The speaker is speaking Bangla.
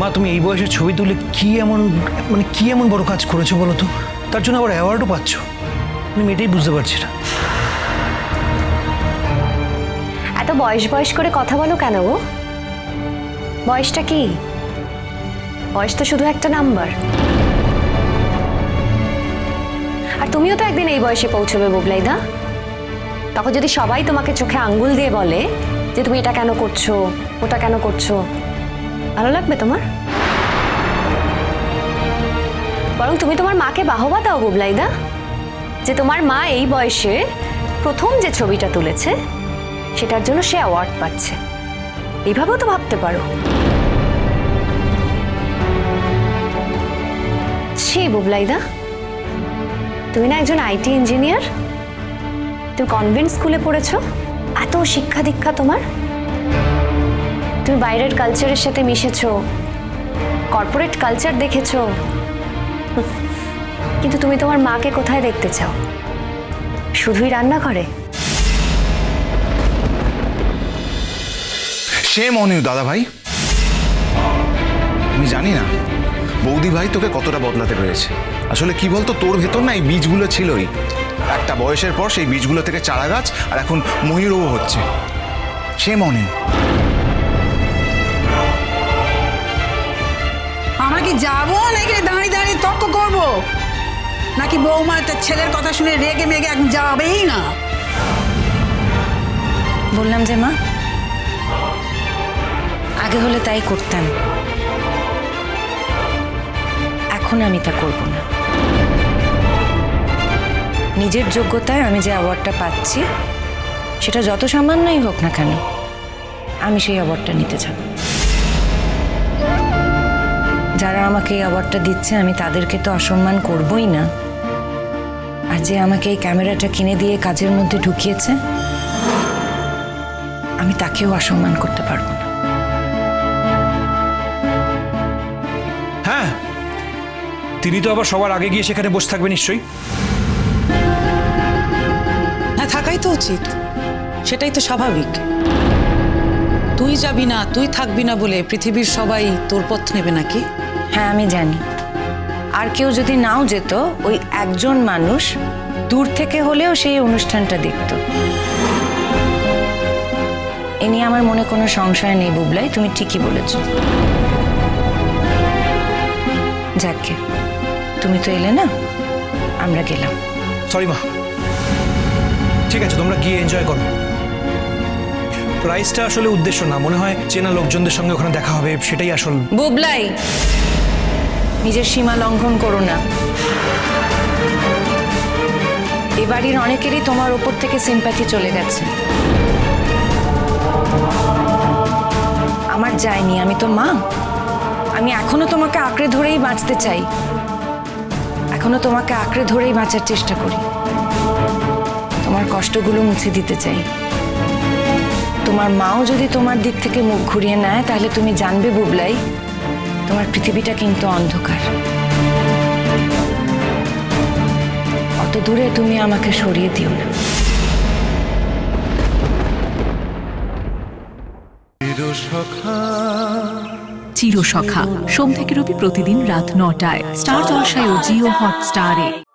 মা, তুমি এই বয়সে ছবি তুলে কি এমন মানে কি এমন বড় কাজ করেছ বলো তো? তার জন্য আবার অ্যাওয়ার্ডও পাচ্ছ। আমি এটাই বুঝতে পারছি না। এত বয়স বয়স করে কথা বলো কেন গো? বয়সটা কি? বয়স তো শুধু একটা নাম্বার। আর তুমিও তো একদিন এই বয়সে পৌঁছবে বুবলাইদা। তখন যদি সবাই তোমাকে চোখে আঙ্গুল দিয়ে বলে যে তুমি এটা কেন করছ, ওটা কেন করছ ভালো লাগবে তোমার? বরং তুমি তোমার মাকে বাহবা দাও বুবলাইদা, যে তোমার মা এই বয়সে প্রথম যে ছবিটা তুলেছে, সেটার জন্য সে অ্যাওয়ার্ড পাচ্ছে। এইভাবেও তো ভাবতে পারো। ছি বুবলাইদা, তুমি না একজন আইটি ইঞ্জিনিয়ার তুমি কনভেন্ট স্কুলে পড়েছো? এত শিক্ষা দীক্ষা তোমার? তুমি বাইরের কালচারের সাথে মিশেছো। কর্পোরেট কালচার দেখেছ। কিন্তু তুমি তোমার মাকে কোথায় দেখতে চাও? শুধুই রান্না করে সে মনে দাদা ভাই আমি জানি না বৌদি ভাই তোকে কতটা বদলাতে পেরেছে। আসলে কি বলতো, তোর ভেতর না এই বীজগুলো ছিলই। একটা বয়সের পর সেই বীজগুলো থেকে চারা গাছ আর এখন মহিরও হচ্ছে। সে মনে যাব নাকি দাঁড়িয়ে দাঁড়িয়ে তর্ক করব? নাকি বৌমা তার ছেলের কথা শুনে রেগে মেগে এখন যাবেই না? বললাম যে মা, আগে হলে তাই করতাম। এখন আমি তা করব না। নিজের যোগ্যতায় আমি যে অ্যাওয়ার্ডটা পাচ্ছি, সেটা যত সামান্যই হোক না কেন, আমি সেই অ্যাওয়ার্ডটা নিতে যাব যারা আমাকে এই অ্যাওয়ার্ডটা দিচ্ছে আমি তাদেরকে তো অসম্মান করবই না। আর যে আমাকে এই ক্যামেরাটা কিনে দিয়ে কাজের মধ্যে ঢুকিয়েছে আমি তাকেও অসম্মান করতে পারব না। হ্যাঁ তিনি তো আবার সবার আগে গিয়ে সেখানে বসে থাকবে নিশ্চয়ই। হ্যাঁ থাকাই তো উচিত। সেটাই তো স্বাভাবিক। তুই যাবি না তুই থাকবি না বলে পৃথিবীর সবাই তোর পথ নেবে নাকি? হ্যাঁ আমি জানি। আর কেউ যদি নাও যেত, ওই একজন মানুষ দূর থেকে হলেও সেই অনুষ্ঠানটা দেখত। এ নিয়ে আমার মনে কোনো সংশয় নেই বুবলাই, তুমি ঠিকই বলেছ। যাকে তুমি তো এলে না? আমরা গেলাম। সরি মা। ঠিক আছে, তোমরা গিয়ে এনজয় করো। প্রাইসটা আসলে উদ্দেশ্য না। মনে হয় চেনা লোকজনদের সঙ্গে ওখানে দেখা হবে, সেটাই আসল। বুবলাই, নিজের সীমা লঙ্ঘন করো না। এ বাড়ির অনেকেরই তোমার ওপর থেকে সিম্প্যাথি চলে গেছে। আমার যায়নি, আমি তো মা। আমি এখনও তোমাকে আঁকড়ে ধরেই বাঁচতে চাই। এখনও তোমাকে আঁকড়ে ধরেই বাঁচার চেষ্টা করি। তোমার কষ্টগুলো মুছে দিতে চাই। তোমার মাও যদি তোমার দিক থেকে মুখ ঘুরিয়ে নেয় তাহলে তুমি জানবে বুবলাই তোমার পৃথিবীটা কিন্তু অন্ধকার। অত দূরে তুমি আমাকে সরিয়ে দিও না। চিরসখা। সোম থেকে রবি প্রতিদিন রাত নটায়। স্টার জলসায় ও জিও হটস্টারে।